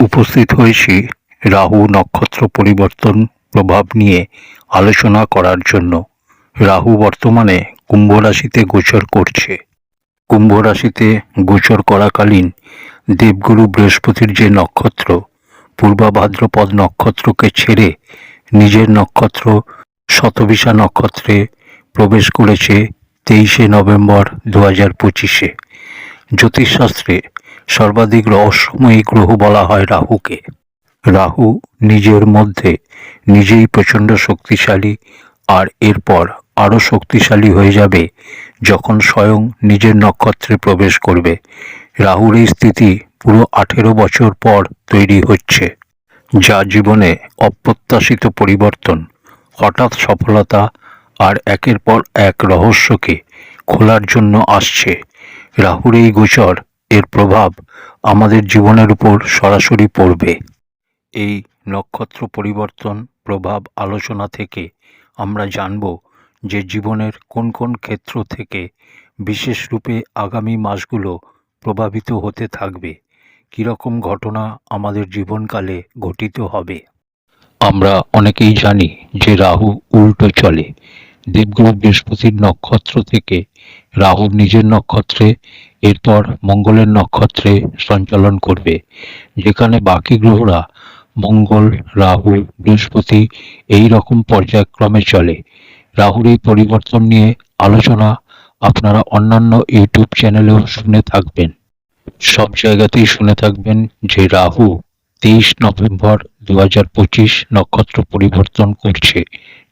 উপস্থিত হয়েছি রাহু নক্ষত্র পরিবর্তন প্রভাব নিয়ে আলোচনা করার জন্য রাহু বর্তমানে কুম্ভ রাশিতে গোচর করছে। কুম্ভ রাশিতে গোচর করাকালীন দেবগুরু বৃহস্পতির যে নক্ষত্র, পূর্বাভাদ্রপদ নক্ষত্রকে ছেড়ে নিজের নক্ষত্র শতবিশা নক্ষত্রে প্রবেশ করেছে তেইশে নভেম্বর দু হাজার পঁচিশে। জ্যোতিষশাস্ত্রে সর্বাধিক রহস্যময়ী গ্রহ বলা হয় রাহুকে। রাহু নিজের মধ্যে নিজেই প্রচণ্ড শক্তিশালী আর এরপর আরও শক্তিশালী হয়ে যাবে যখন স্বয়ং নিজের নক্ষত্রে প্রবেশ করবে। রাহুর এই স্থিতি পুরো আঠেরো বছর পর তৈরি হচ্ছে, যা জীবনে অপ্রত্যাশিত পরিবর্তন, হঠাৎ সফলতা আর একের পর এক রহস্যকে খোলার জন্য আসছে। রাহুর এই গোচর এর প্রভাব আমাদের জীবনের উপর সরাসরি পড়বে। এই নক্ষত্র পরিবর্তন প্রভাব আলোচনা থেকে আমরা জানব যে জীবনের কোন কোন ক্ষেত্র থেকে বিশেষ রূপে আগামী মাসগুলো প্রভাবিত হতে থাকবে। কীরকম ঘটনা আমাদের জীবনকালে ঘটিত হবে? আমরা অনেকেই জানি যে রাহু উল্টো চলে। দেবগুরু বৃহস্পতির নক্ষত্র থেকে রাহু নিজের নক্ষত্রে এরপর মঙ্গলের নক্ষত্রে সঞ্চালন করবে। যেখানে বাকি গ্রহরা মঙ্গল, রাহু, বৃহস্পতি এই রকম পর্যায়ক্রমে চলে। রাহুর এই পরিবর্তন নিয়ে আলোচনা আপনারা অন্যান্য ইউটিউব চ্যানেলেও শুনে থাকবেন। সব জায়গাতেই শুনে থাকবেন যে রাহু তেইশ নভেম্বর দু হাজার পঁচিশ নক্ষত্র পরিবর্তন করছে,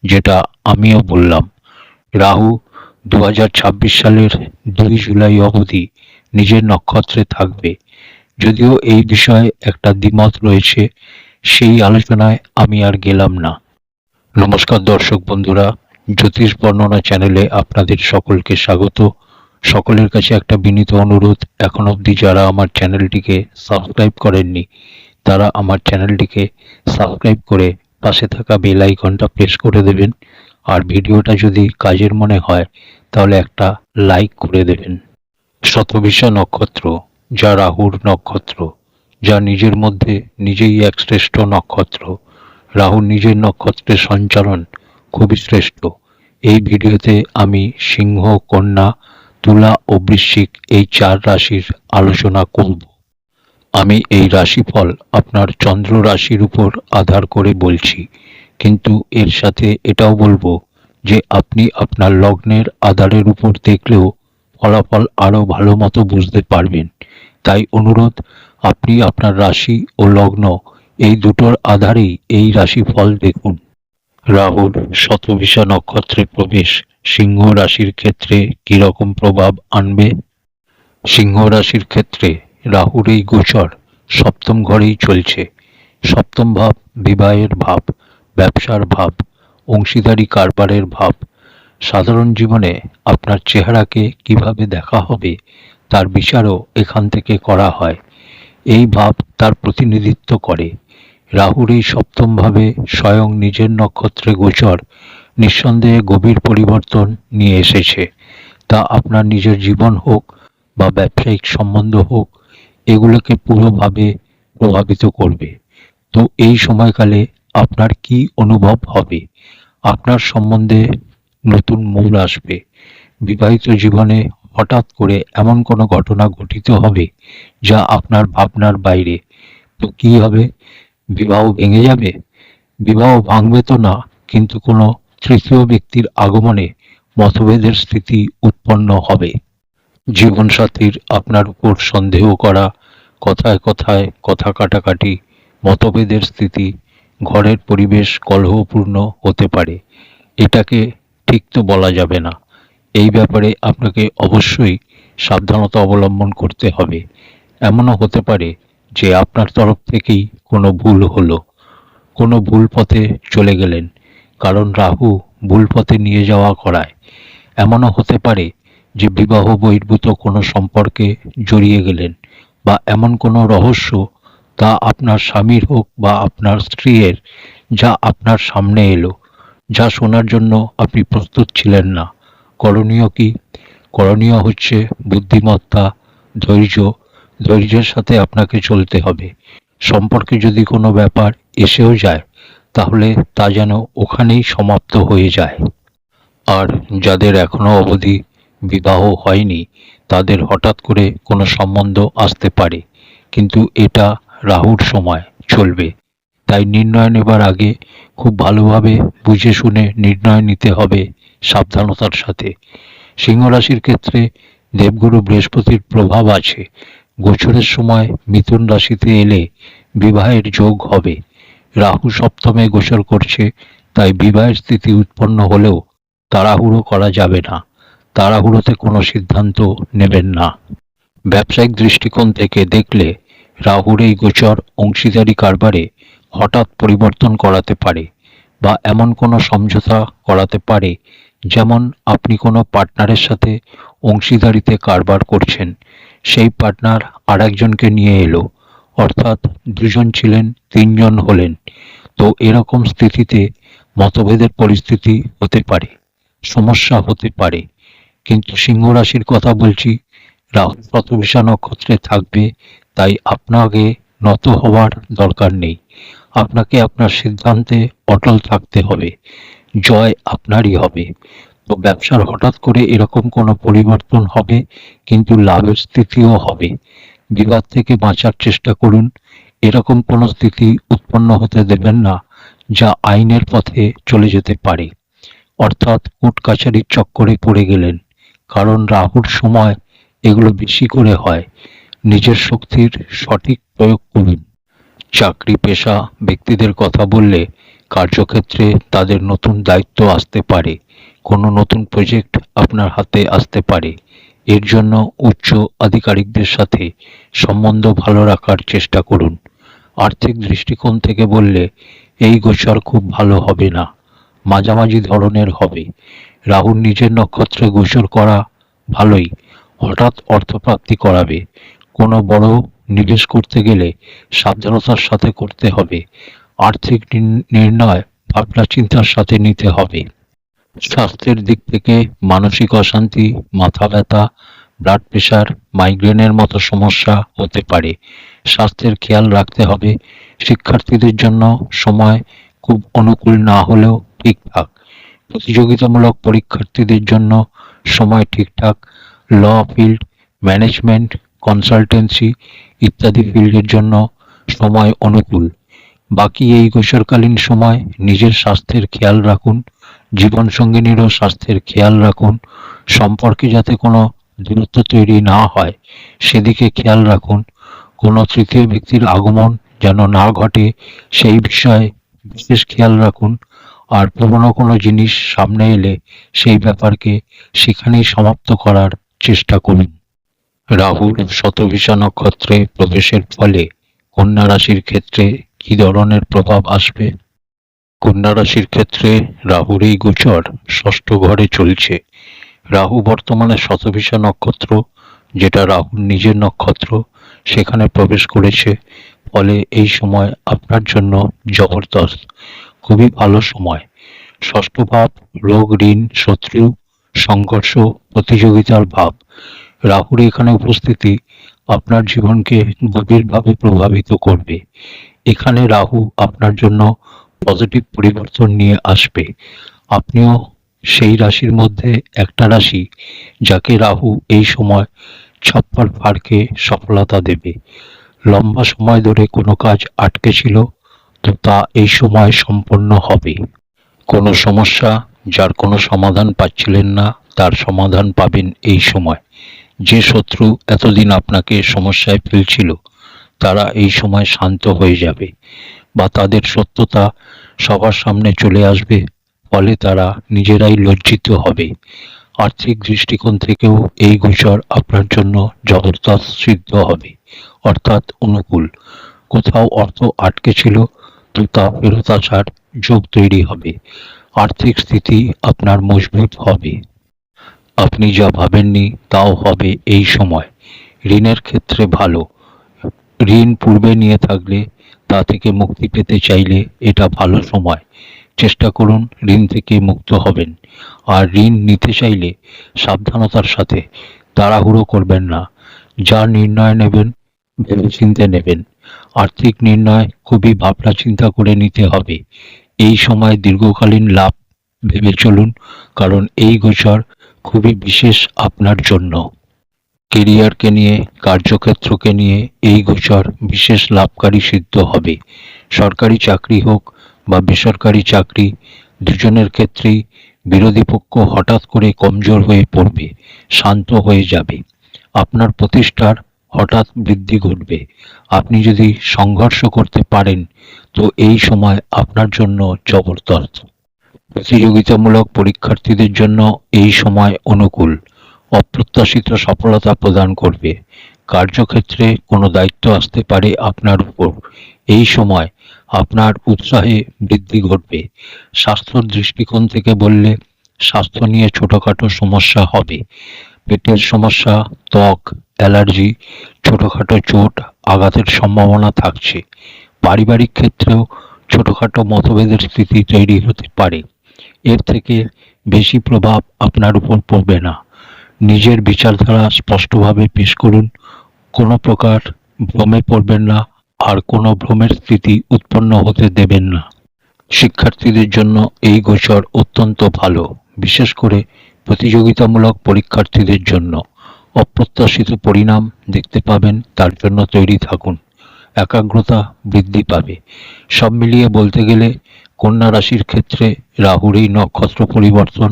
যেটা আমিও বললাম। রাহু দু হাজার ছাব্বিশ সালের দুই জুলাই অবধি নিজের নক্ষত্রে থাকবে। যদিও এই বিষয়ে একটা দ্বিমত রয়েছে, সেই আলোচনায় আমি আর গেলাম না। নমস্কার দর্শক বন্ধুরা, জ্যোতিষ বর্ণনা চ্যানেলে আপনাদের সকলকে স্বাগত। সকলের কাছে একটা বিনীত অনুরোধ, এখন অবধি যারা আমার চ্যানেলটিকে সাবস্ক্রাইব করেননি, তারা আমার চ্যানেলটিকে সাবস্ক্রাইব করে পাশে থাকা বেল আইকনটা প্রেস করে দেবেন। আর ভিডিওটা যদি কাজের মনে হয় তাহলে একটা লাইক করে দেবেন। শতবিশা নক্ষত্র, যা রাহুর নক্ষত্র, যা নিজের মধ্যে নিজেই এক শ্রেষ্ঠ নক্ষত্র রাহুর নিজের নক্ষত্রের সঞ্চালন, খুবই শ্রেষ্ঠ। এই ভিডিওতে আমি সিংহ, কন্যা, তুলা ও বৃশ্চিক এই চার রাশির আলোচনা করব। আমি এই রাশিফল আপনার চন্দ্র রাশির উপর আধার করে বলছি, কিন্তু এর সাথে এটাও বলব যে আপনি আপনার লগ্নের আধারের উপর দেখলেও ফলাফল আরও ভালো মতো বুঝতে পারবেন। তাই অনুরোধ, আপনি আপনার রাশি ও লগ্ন এই দুটোর আধারেই এই রাশিফল দেখুন। রাহুর শতভিষা নক্ষত্রে প্রবেশ, সিংহ রাশির ক্ষেত্রে কীরকম প্রভাব আনবে? সিংহ রাশির ক্ষেত্রে রাহুর এই গোচর সপ্তম ঘরেই চলছে। সপ্তম ভাব বিবাহের ভাব, ব্যবসার ভাব অংশীদারি কারবারের ভাব। সাধারণ জীবনে আপনার চেহারাকে কীভাবে দেখা হবে, তার বিচারও এখান থেকে করা হয়। এই ভাব তার প্রতিনিধিত্ব করে। রাহুর এই সপ্তমভাবে স্বয়ং নিজের নক্ষত্রে গোচর, নিঃসন্দেহে গভীর পরিবর্তন নিয়ে এসেছে। তা আপনার নিজের জীবন হোক বা ব্যবসায়িক সম্বন্ধ হোক, এগুলোকে পুরোভাবে প্রভাবিত করবে। তো এই সময়কালে আপনার কি অনুভব হবে? আপনার সম্বন্ধে নতুন মূল আসবে। বিবাহিত জীবনে হঠাৎ করে এমন কোনো ঘটনা ঘটিত হবে যা আপনার ভাবনার বাইরে। তো কি হবে? বিবাহ ভেঙে যাবে? বিবাহ ভাঙবে তো না, কিন্তু কোনো তৃতীয় ব্যক্তির আগমনে মতভেদের স্থিতি উৎপন্ন হবে। জীবনসাথীর আপনার উপর সন্দেহ করা, কথায় কথায়, কথা কাটাকাটি, মতভেদের স্থিতি ঘরের পরিবেশ কলহপূর্ণ হতে পারে। এটাকে ঠিক তো বলা যাবে না। এই ব্যাপারে আপনাকে অবশ্যই সাবধানতা অবলম্বন করতে হবে। এমনও হতে পারে যে আপনার তরফ থেকেই কোনো ভুল হলো। কোনো ভুল পথে চলে গেলেন। কারণ রাহু ভুল পথে নিয়ে যাওয়া করায়। এমনও হতে পারে যে বিবাহ বহির্ভূত কোনো সম্পর্কে জড়িয়ে গেলেন বা এমন কোনো রহস্য তা আপনার স্বামীর হোক বা আপনার স্ত্রীর, যা আপনার সামনে এলো, যা শোনার জন্য আপনি প্রস্তুত ছিলেন না। করণীয় কি? করণীয় হচ্ছে বুদ্ধিমত্তা, ধৈর্য। ধৈর্যের সাথে আপনাকে চলতে হবে। সম্পর্কে যদি কোনো ব্যাপার এসেও যায়, তাহলে তা যেন ওখানেই সমাপ্ত হয়ে যায়। আর যাদের এখনও অবধি বিবাহ হয়নি, তাদের হঠাৎ করে কোনো সম্বন্ধ আসতে পারে। কিন্তু এটা রাহুর সময় চলবে। তাই নির্ণয় নেবার আগে খুব ভালোভাবে বুঝে শুনে নির্ণয় নিতে হবে সাবধানতার সাথে। সিংহ রাশির ক্ষেত্রে দেবগুরু বৃহস্পতির প্রভাব আছে। গোচরের সময় মিথুন রাশিতে এলে বিবাহের যোগ হবে। রাহু সপ্তমে গোচর করছে, তাই বিবাহের স্থিতি উৎপন্ন হলেও তাড়াহুড়ো করা যাবে না। তাড়াহুড়োতে কোনো সিদ্ধান্ত নেবেন না। ব্যবসায়িক দৃষ্টিকোণ থেকে দেখলে রাহুর এই গোচর অংশীদারি কারবারে হঠাৎ পরিবর্তন করাতে পারে বা এমন কোনো সমঝোতা করাতে পারে যেমন আপনি কোনো পার্টনারের সাথে অংশীদারিতে কারবার করছেন, সেই পার্টনার আর একজনকে নিয়ে এলো, অর্থাৎ দুজন ছিলেন, তিনজন হলেন। তো এরকম স্থিতিতে মতভেদের পরিস্থিতি হতে পারে, সমস্যা হতে পারে। কিন্তু সিংহ রাশির কথা বলছি, রাহু শতভিষা নক্ষত্রে থাকবে তাই আপনাকে নত হওয়ার দরকার নেই। আপনাকে আপনার সিদ্ধান্তে অটল থাকতে হবে। জয় আপনারই হবে। তো ব্যবসার হঠাৎ করে এরকম কোনো পরিবর্তন হবে, কিন্তু লাভের স্থিতিও হবে। বিবাদ থেকে বাঁচার চেষ্টা করুন। এরকম কোনো স্থিতি উৎপন্ন হতে দেবেন না, যা আইনের পথে চলে যেতে পারে। অর্থাৎ কোর্ট কাছারির চক্করে পড়ে গেলেন, কারণ রাহুর সময় এগুলো বেশি করে হয়। নিজের শক্তির সঠিক প্রয়োগ করুন। চাকরি পেশা ব্যক্তিদের কথা বললে কার্যক্ষেত্রে তাদের নতুন দায়িত্ব আসতে পারে, কোনো নতুন প্রজেক্ট আপনার হাতে আসতে পারে। এর জন্য উচ্চ আধিকারিকদের সাথে সম্বন্ধ ভালো রাখার চেষ্টা করুন। আর্থিক দৃষ্টিকোণ থেকে বললে, এই গোচর খুব ভালো হবে না, মাঝামাঝি ধরনের হবে। রাহুর নিজের নক্ষত্রে গোচর করা ভালোই, হঠাৎ অর্থপ্রাপ্তি করাবে। কোনো বড় নিবেশ করতে গেলে সাবধানতার সাথে করতে হবে। আর্থিক নির- নির্ণয়, ভাবনা, চিন্তার সাথে নিতে হবে। স্বাস্থ্যের দিক থেকে মানসিক অশান্তি, মাথা ব্যথা ব্লাড প্রেশার মাইগ্রেনের মতো সমস্যা হতে পারে। স্বাস্থ্যের খেয়াল রাখতে হবে। শিক্ষার্থীদের জন্য সময় খুব অনুকূল না হলেও ঠিকঠাক। প্রতিযোগিতামূলক পরীক্ষার্থীদের জন্য সময় ঠিকঠাক। ল ফিল্ড ম্যানেজমেন্ট কনসালটেন্সি ইত্যাদি ফিল্ডের জন্য সময় অনুকূল। বাকি এই গোচরকালীন সময় নিজের স্বাস্থ্যের খেয়াল রাখুন, জীবনসঙ্গিনীরও স্বাস্থ্যের খেয়াল রাখুন, সম্পর্কে যাতে কোনো দূরত্ব তৈরি না হয়, সেদিকে খেয়াল রাখুন। কোনো তৃতীয় ব্যক্তির আগমন যেন না ঘটে, সেই বিষয়ে বিশেষ খেয়াল রাখুন। আর পুরনো কোনো জিনিস সামনে এলে সেই ব্যাপারকে সেখানেই সমাপ্ত করার চেষ্টা করুন। রাহুর শতভিষা নক্ষত্রে প্রবেশের ফলে কন্যা রাশির ক্ষেত্রে কি ধরনের প্রভাব আসবে? কন্যা রাশির ক্ষেত্রে রাহুর এই গোচর ষষ্ঠ ঘরে চলছে। রাহু বর্তমানে শতভিষা নক্ষত্র, যেটা রাহুর নিজের নক্ষত্র, সেখানে প্রবেশ করেছে। ফলে এই সময় আপনার জন্য জবরদস্ত, খুবই ভালো সময়। ষষ্ঠ ভাব, রোগ, ঋণ, শত্রু, সংঘর্ষ, প্রতিযোগিতার ভাব। রাহুর এখানে উপস্থিতি আপনার জীবনকে গভীরভাবে প্রভাবিত করবে। এখানে রাহু আপনার জন্য পজিটিভ পরিবর্তন নিয়ে আসবে। আপনিও সেই রাশির মধ্যে একটা রাশি যাকে রাহু এই সময় ছাপ্পার ফাড়কে সফলতা দেবে। লম্বা সময় ধরে কোনো কাজ আটকে ছিল, তো তা এই সময় সম্পন্ন হবে। কোনো সমস্যা যার কোনো সমাধান পাচ্ছিলেন না, তার সমাধান পাবেন এই সময়। যে শত্রু এতদিন আপনাকে সমস্যায় ফেলছিল, তারা এই সময় শান্ত হয়ে যাবে বা তাদের সত্যতা সবার সামনে চলে আসবে, ফলে তারা নিজেরাই লজ্জিত হবে। আর্থিক দৃষ্টিকোণ থেকেও এই গোচর আপনার জন্য জবরদস্ত সিদ্ধ হবে, অর্থাৎ অনুকূল। কোথাও অর্থ আটকে ছিল, তো তা ফেরত আসার যোগ তৈরি হবে। আর্থিক স্থিতি আপনার মজবুত হবে। আপনি যা ভাবেননি তাও হবে এই সময়। ঋণের ক্ষেত্রে ভালো। ঋণ পূর্বে নিয়ে থাকলে তা থেকে মুক্তি পেতে চাইলে এটা ভালো সময়। চেষ্টা করুন ঋণ থেকে মুক্ত হবেন। আর ঋণ নিতে চাইলে সাবধানতার সাথে তাড়াহুড়ো করবেন না। যা নির্ণয় নেবেন, ভেবেচিন্তে নেবেন। আর্থিক নির্ণয় খুবই ভাবনা চিন্তা করে নিতে হবে। এই সময় দীর্ঘকালীন লাভ ভেবে চলুন, কারণ এই গোচর খুবই বিশেষ আপনার জন্য। কেরিয়ারকে নিয়ে, কার্যক্ষেত্রকে নিয়ে এই গোচর বিশেষ লাভকারী সিদ্ধ হবে। সরকারি চাকরি হোক বা বেসরকারি চাকরি, দুজনের ক্ষেত্রেই বিরোধী পক্ষ হঠাৎ করে কমজোর হয়ে পড়বে, শান্ত হয়ে যাবে। আপনার প্রতিষ্ঠার হঠাৎ বৃদ্ধি ঘটবে। আপনি যদি সংঘর্ষ করতে পারেন, তো এই সময় আপনার জন্য জবরদস্ত। প্রতিযোগিতামূলক পরীক্ষার্থীদের জন্য এই সময় অনুকূল। অপ্রত্যাশিত সফলতা প্রদান করবে। কার্যক্ষেত্রে কোনো দায়িত্ব আসতে পারে আপনার উপর। এই সময় আপনার উৎসাহে বৃদ্ধি ঘটবে। স্বাস্থ্যর দৃষ্টিকোণ থেকে বললে স্বাস্থ্য নিয়ে ছোটোখাটো সমস্যা হবে। পেটের সমস্যা, ত্বক, অ্যালার্জি, ছোটোখাটো চোট, আঘাতের সম্ভাবনা থাকছে। পারিবারিক ক্ষেত্রেও ছোটোখাটো মতভেদের স্থিতি তৈরি হতে পারে। এর থেকে বেশি প্রভাব আপনার উপর পড়বে না। নিজের বিচারধারা স্পষ্টভাবে পেশ করুন। কোনো প্রকার ভ্রমে পড়বেন না আর কোনো ভ্রমের স্থিতি উৎপন্ন হতে দেবেন না। শিক্ষার্থীদের জন্য এই গোচর অত্যন্ত ভালো, বিশেষ করে প্রতিযোগিতামূলক পরীক্ষার্থীদের জন্য। অপ্রত্যাশিত পরিণাম দেখতে পাবেন, তার জন্য তৈরি থাকুন। একাগ্রতা বৃদ্ধি পাবে। সব মিলিয়ে বলতে গেলে কন্যা রাশির ক্ষেত্রে রাহুর এই নক্ষত্র পরিবর্তন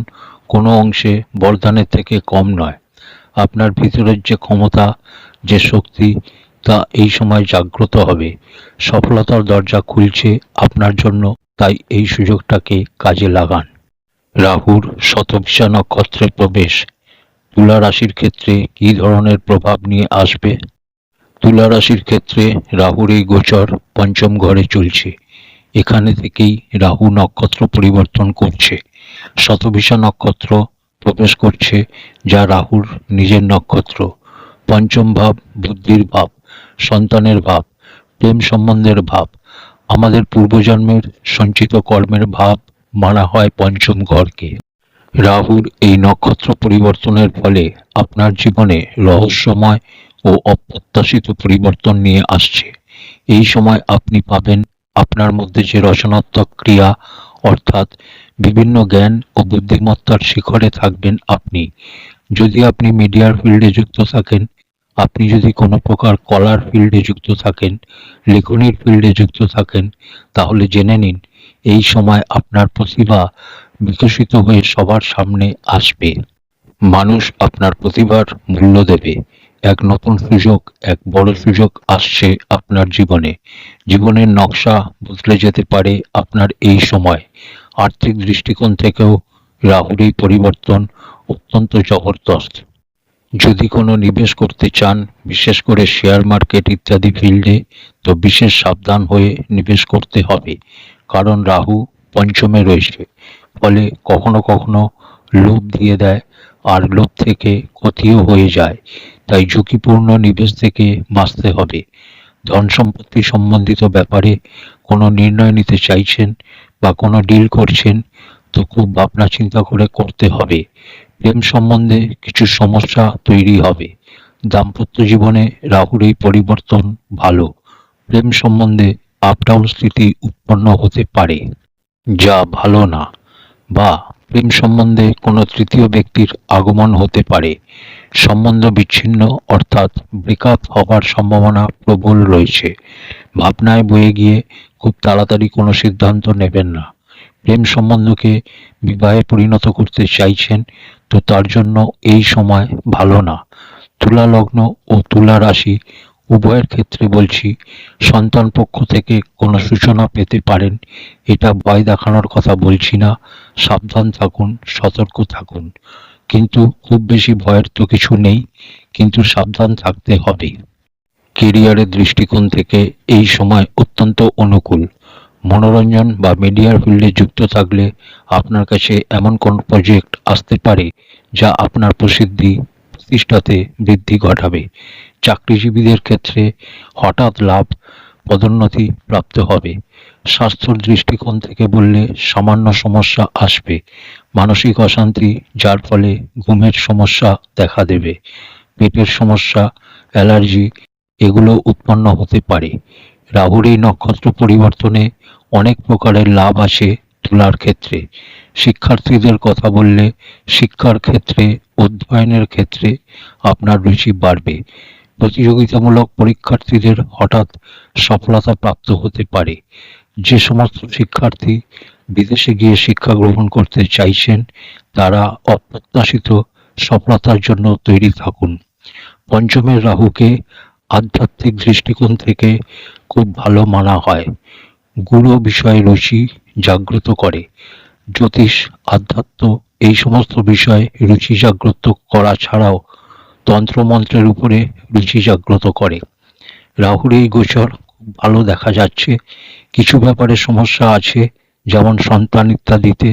কোনো অংশে বরদানের থেকে কম নয়। আপনার ভিতরের যে ক্ষমতা, যে শক্তি, তা এই সময় জাগ্রত হবে। সফলতার দরজা খুলছে আপনার জন্য, তাই এই সুযোগটাকে কাজে লাগান। রাহুর শতভিষা নক্ষত্রে প্রবেশ। তুলা রাশির ক্ষেত্রে কী ধরনের প্রভাব নিয়ে আসবে? তুলা রাশির ক্ষেত্রে রাহুর এই গোচর পঞ্চম ঘরে চলছে। এখানে থেকেই রাহু নক্ষত্র পরিবর্তন করছে। শতভিষা নক্ষত্র প্রবেশ করছে, যা রাহুর নিজের নক্ষত্র। পঞ্চম ভাব, বুদ্ধির ভাব, সন্তানের ভাব, প্রেম সম্বন্ধের ভাব। আমাদের পূর্বজন্মের সঞ্চিত কর্মের ভাব মানা হয় পঞ্চম ঘরকে। রাহুর এই নক্ষত্র পরিবর্তনের ফলে আপনার জীবনে রহস্যময় ও অপ্রত্যাশিত পরিবর্তন নিয়ে আসছে। এই সময় আপনি পাবেন আপনার মধ্যে যে রচনাত্মক ক্রিয়া, অর্থাৎ বিভিন্ন জ্ঞান ও বুদ্ধিমত্তার শিখরে থাকবেন আপনি। যদি আপনি মিডিয়ার ফিল্ডে যুক্ত থাকেন, আপনি যদি কোনো প্রকার কলার ফিল্ডে যুক্ত থাকেন, লেখনির ফিল্ডে যুক্ত থাকেন, তাহলে জেনে নিন, এই সময় আপনার প্রতিভা বিকশিত হয়ে সবার সামনে আসবে। মানুষ আপনার প্রতিভার মূল্য দেবে। এক নতুন সুযোগ, এক বড় সুযোগ আসছে আপনার জীবনে। জীবনের নকশা বদলে যেতে পারে আপনার এই সময়। আর্থিক দৃষ্টিকোণ থেকেও রাহুর এই পরিবর্তন অত্যন্ত জবরদস্ত। যদি কোনো নিবেশ করতে চান, বিশেষ করে শেয়ার মার্কেট ইত্যাদি ফিল্ডে, তো বিশেষ সাবধান হয়ে নিবেশ করতে হবে। কারণ রাহু পঞ্চমে রয়েছে। ফলে কখনো কখনো লোভ দিয়ে দেয়, আর লোভ থেকে ক্ষতিও হয়ে যায়। তাই ঝুঁকিপূর্ণ নিবেশ থেকে বাঁচতে হবে। ধন সম্পত্তি সম্বন্ধিত ব্যাপারে কোনো নির্ণয় নিতে চাইছেন বা কোনো ডিল করছেন, তো খুব ভাবনা চিন্তা করে করতে হবে। প্রেম সম্বন্ধে কিছু সমস্যা তৈরি হবে। দাম্পত্য জীবনে রাহুর এই পরিবর্তন ভালো। প্রেম সম্বন্ধে আপ ডাউন স্থিতি উৎপন্ন হতে পারে। যা ভালো না। বা প্রেম সম্বন্ধে কোনো তৃতীয় ব্যক্তির আগমন হতে পারে। সম্বন্ধ বিচ্ছিন্ন অর্থাৎ ব্রেকআপ হবার সম্ভাবনা প্রবল রয়েছে। ভাবনায় বয়ে গিয়ে খুব তাড়াতাড়ি কোনো সিদ্ধান্ত নেবেন না। প্রেম সম্বন্ধকে বিবাহে পরিণত করতে চাইছেন তো তার জন্য এই সময় ভালো না। তুলা লগ্ন ও তুলা রাশি উভয়ের ক্ষেত্রে বলছি, সন্তান পক্ষ থেকে কোনো সূচনা পেতে পারেন, এটা ভয় দেখানোর কথা বলছি না। সাবধান থাকুন, সতর্ক থাকুন। কিন্তু খুব বেশি ভয়ের তো কিছু নেই, কিন্তু সাবধান থাকতে হবে। কেরিয়ারের দৃষ্টিকোণ থেকে এই সময় অত্যন্ত অনুকূল। মনোরঞ্জন বা মিডিয়ার ফিল্ডে যুক্ত থাকলে আপনার কাছে এমন কোন প্রজেক্ট আসতে পারে যা আপনার প্রসিদ্ধি, প্রতিষ্ঠাতে বৃদ্ধি ঘটাবে। চাকরিজীবীদের ক্ষেত্রে হঠাৎ লাভ, পদোন্নতি প্রাপ্ত হবে। স্বাস্থ্যর দৃষ্টিকোণ থেকে বললে সামান্য সমস্যা আসবে মানসিক অশান্তি, যার ফলে ঘুমের সমস্যা দেখা দেবে। পেটের সমস্যা, অ্যালার্জি, এগুলো উৎপন্ন হতে পারে। রাহুর এই নক্ষত্র পরিবর্তনে অনেক প্রকারের লাভ আসে তুলার ক্ষেত্রে। শিক্ষার্থীদের কথা বললে শিক্ষার ক্ষেত্রে, অধ্যয়নের ক্ষেত্রে আপনার রুচি বাড়বে। প্রতিযোগিতামূলক পরীক্ষার্থীদের হঠাৎ সফলতা প্রাপ্ত হতে পারে। যে সমস্ত শিক্ষার্থী বিদেশে গিয়ে শিক্ষা গ্রহণ করতে চাইছেন, তারা অপ্রত্যাশিত সফলতার জন্য তৈরি থাকুন। পঞ্চমের রাহুকে আধ্যাত্মিক দৃষ্টিকোণ থেকে খুব ভালো মানা হয়। গুরু বিষয়ে রুচি জাগ্রত করে। জ্যোতিষ, আধ্যাত্ম এই সমস্ত বিষয়ে রুচি জাগ্রত করা ছাড়াও তন্ত্রমন্ত্রের উপরে রুচি জাগ্রত করে। রাহুর এই গোচর ভালো দেখা যাচ্ছে। কিছু ব্যাপারে সমস্যা আছে যেমন সন্তান ইত্যাদিতে,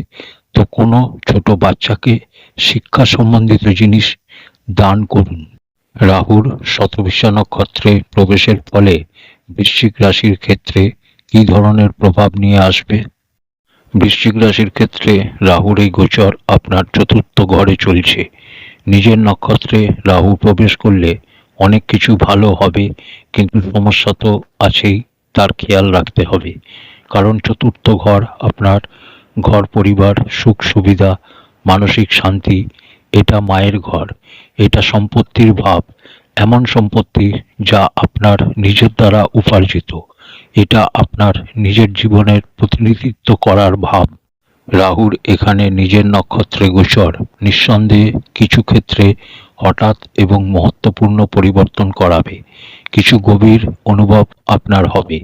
তো কোনো ছোট বাচ্চাকে শিক্ষা সম্বন্ধিত জিনিস দান করুন। রাহুর শতভিষা নক্ষত্রে প্রবেশের ফলে বৃশ্চিক রাশির ক্ষেত্রে কি ধরনের প্রভাব নিয়ে আসবে? বৃশ্চিক রাশির ক্ষেত্রে রাহুর এই গোচর আপনার চতুর্থ ঘরে চলছে। নিজের নক্ষত্রে রাহু প্রবেশ করলে অনেক কিছু ভালো হবে, কিন্তু সমস্যা তো আছেই, তার খেয়াল রাখতে হবে। কারণ চতুর্থ ঘর আপনার ঘর পরিবার, সুখ সুবিধা, মানসিক শান্তি, এটা মায়ের ঘর, এটা সম্পত্তির ভাব, এমন সম্পত্তি যা আপনার নিজের দ্বারা উপার্জিত, এটা আপনার নিজের জীবনের প্রতিনিধিত্ব করার ভাব। রাহুর এখানে নিজের নক্ষত্রে গোচর, নিঃসন্দেহে কিছু ক্ষেত্রে হঠাৎ এবং মহত্বপূর্ণ পরিবর্তন করাবে। কিছু গভীর অনুভব আপনার হবে।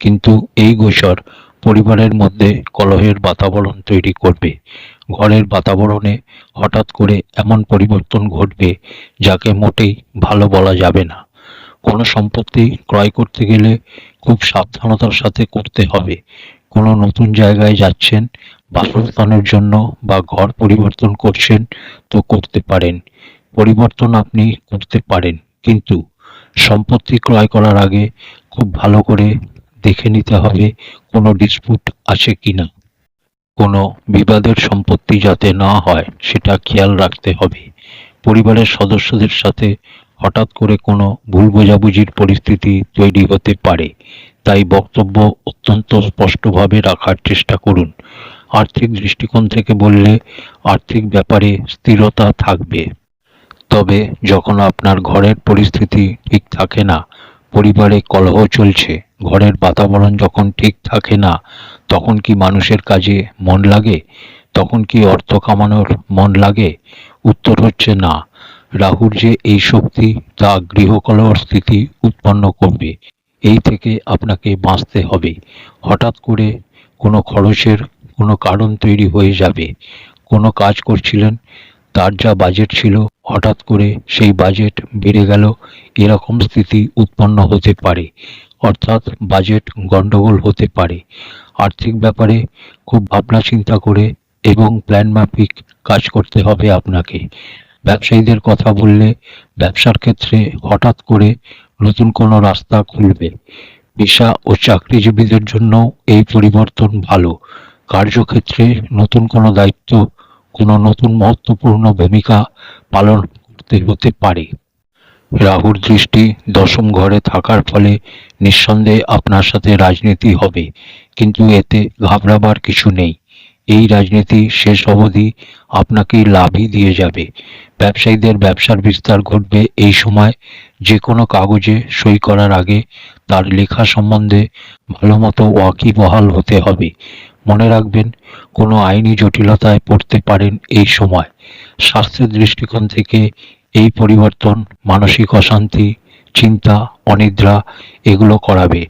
কিন্তু এই গোচর পরিবারের মধ্যে কলহের বাতাবরণ তৈরি করবে। ঘরের বাতাবরণে হঠাৎ করে এমন পরিবর্তন ঘটবে যাকে মোটেই ভালো বলা যাবে না। কোনো সম্পত্তি ক্রয় করতে গেলে খুব সাবধানতার সাথে করতে হবে। কোনো নতুন জায়গায় যাচ্ছেন, বাসস্থানের জন্য বা ঘর পরিবর্তন করছেন তো করতে পারেন। পরিবর্তন আপনি করতে পারেন। কিন্তু সম্পত্তি ক্রয় করার আগে খুব ভালো করে দেখে নিতে হবে কোনো ডিসপুট আছে কিনা। কোনো বিবাদের সম্পত্তি যাতে না হয়, সেটা খেয়াল রাখতে হবে। পরিবারের সদস্যদের সাথে হঠাৎ করে কোনো ভুল বোঝাবুঝির পরিস্থিতি তৈরি হতে পারে। তাই বক্তব্য অত্যন্ত স্পষ্টভাবে রাখার চেষ্টা করুন। আর্থিক দৃষ্টিকোণ থেকে বললে আর্থিক ব্যাপারে স্থিরতা থাকবে। তবে যখন আপনার ঘরের পরিস্থিতি ঠিক থাকে না, পরিবারে কলহ চলছে, ঘরের বাতাবরণ যখন ঠিক থাকে না, তখন কি মানুষের কাজে মন লাগে? তখন কি অর্থ কামানোর মন লাগে? উত্তর হচ্ছে না। রাহুর যে এই শক্তি, তা গৃহকলহর স্থিতি উৎপন্ন করবে। এই থেকে আপনাকে বাঁচতে হবে। হঠাৎ করে কোনো খরচের কোনো কারণ তৈরি হয়ে যাবে। কোনো কাজ করছিলেন তার যা বাজেট ছিল, হঠাৎ করে সেই বাজেট বেড়ে গেল। এরকম স্থিতি উৎপন্ন হতে পারে, অর্থাৎ বাজেট গণ্ডগোল হতে পারে। আর্থিক ব্যাপারে খুব ভাবনা চিন্তা করে এবং প্ল্যান মাফিক কাজ করতে হবে আপনাকে। ব্যবসায়ীদের কথা বললে ব্যবসার ক্ষেত্রে হঠাৎ করে নতুন কোনো রাস্তা খুলবে। পেশা ও চাকরিজীবীদের জন্য এই পরিবর্তন ভালো। কার্যক্ষেত্রে নতুন কোনো দায়িত্ব কোনো নতুন মহত্বপূর্ণ ভূমিকা পালন করতে হতে পারে। রাহুর দৃষ্টি দশম ঘরে থাকার ফলে নিঃসন্দেহে আপনার সাথে রাজনীতি হবে, কিন্তু এতে ঘাবড়াবার কিছু নেই। এই রাজনীতি শেষ অবধি আপনাকেই লাভই দিয়ে যাবে। ব্যবসায়ীদের ব্যবসার বিস্তার ঘটবে এই সময়। যে কোনো কাগজে সই করার আগে তার লেখা সম্বন্ধে ভালো মতো ওয়াকিবহাল হতে হবে। মনে রাখবেন, কোনো আইনি জটিলতায় পড়তে পারেন এই সময়। স্বাস্থ্যের দৃষ্টিকোণ থেকে এই পরিবর্তন, মানসিক অশান্তি, চিন্তা, অনিদ্রা, এগুলো করাবে।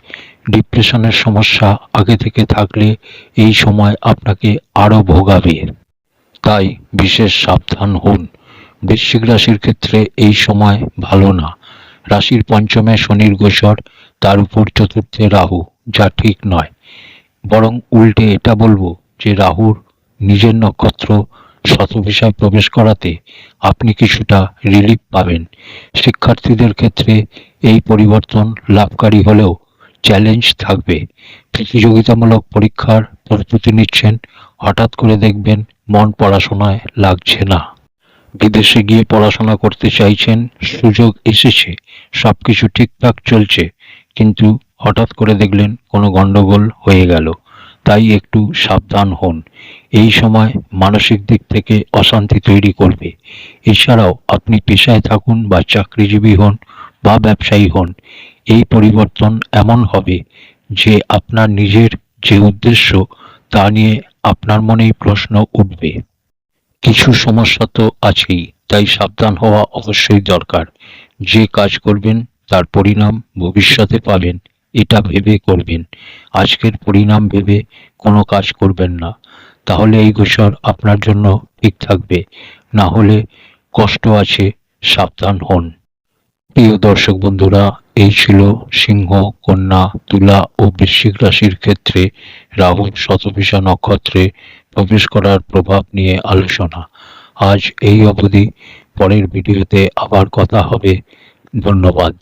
ডিপ্রেশনের সমস্যা আগে থেকে থাকলে এই সময় আপনাকে আরও ভোগাবে। তাই বিশেষ সাবধান হন। বৃশ্চিক রাশির ক্ষেত্রে এই সময় ভালো না। রাশির পঞ্চমে শনির গোচর, তার উপর চতুর্থে রাহু, যা ঠিক নয়। বরং উল্টে এটা বলব যে রাহুর নিজের নক্ষত্র শতভিসায় প্রবেশ করাতে আপনি কিছুটা রিলিফ পাবেন। শিক্ষার্থীদের ক্ষেত্রে এই পরিবর্তন লাভকারী হলেও চ্যালেঞ্জ থাকবে। প্রতিযোগিতামূলক পরীক্ষার প্রস্তুতি নিচ্ছেন, হঠাৎ করে দেখবেন মন পড়াশোনায় লাগছে না। বিদেশে গিয়ে পড়াশোনা করতে চাইছেন, সুযোগ এসেছে সব কিছু ঠিকঠাক চলছে, কিন্তু হঠাৎ করে দেখলেন কোনো গন্ডগোল হয়ে গেল। তাই একটু সাবধান হন। এই সময় মানসিক দিক থেকে অশান্তি তৈরি করবে। এছাড়াও আপনি পেশায় থাকুন বা চাকরিজীবী হন বা ব্যবসায়ী হন, এই পরিবর্তন এমন হবে যে আপনার নিজের যে উদ্দেশ্য তা নিয়ে আপনার মনেই প্রশ্ন উঠবে। কিছু সমস্যা তো আছেই, তাই সাবধান হওয়া অবশ্যই দরকার। যে কাজ করবেন তার পরিণাম ভবিষ্যতে পাবেন। এটা ভেবে করবেন। আজকের পরিণাম ভেবে কোনো কাজ করবেন না। তাহলে এই গোচর আপনার জন্য ঠিক থাকবে। না হলে কষ্ট আছে, সাবধান হন। প্রিয় দর্শক বন্ধুরা, এই ছিল সিংহ, কন্যা, তুলা ও বৃশ্চিক রাশির ক্ষেত্রে রাহুর শতভিষা নক্ষত্রে প্রবেশ করার প্রভাব নিয়ে আলোচনা। আজ এই অবধি। পরের ভিডিওতে আবার কথা হবে। ধন্যবাদ।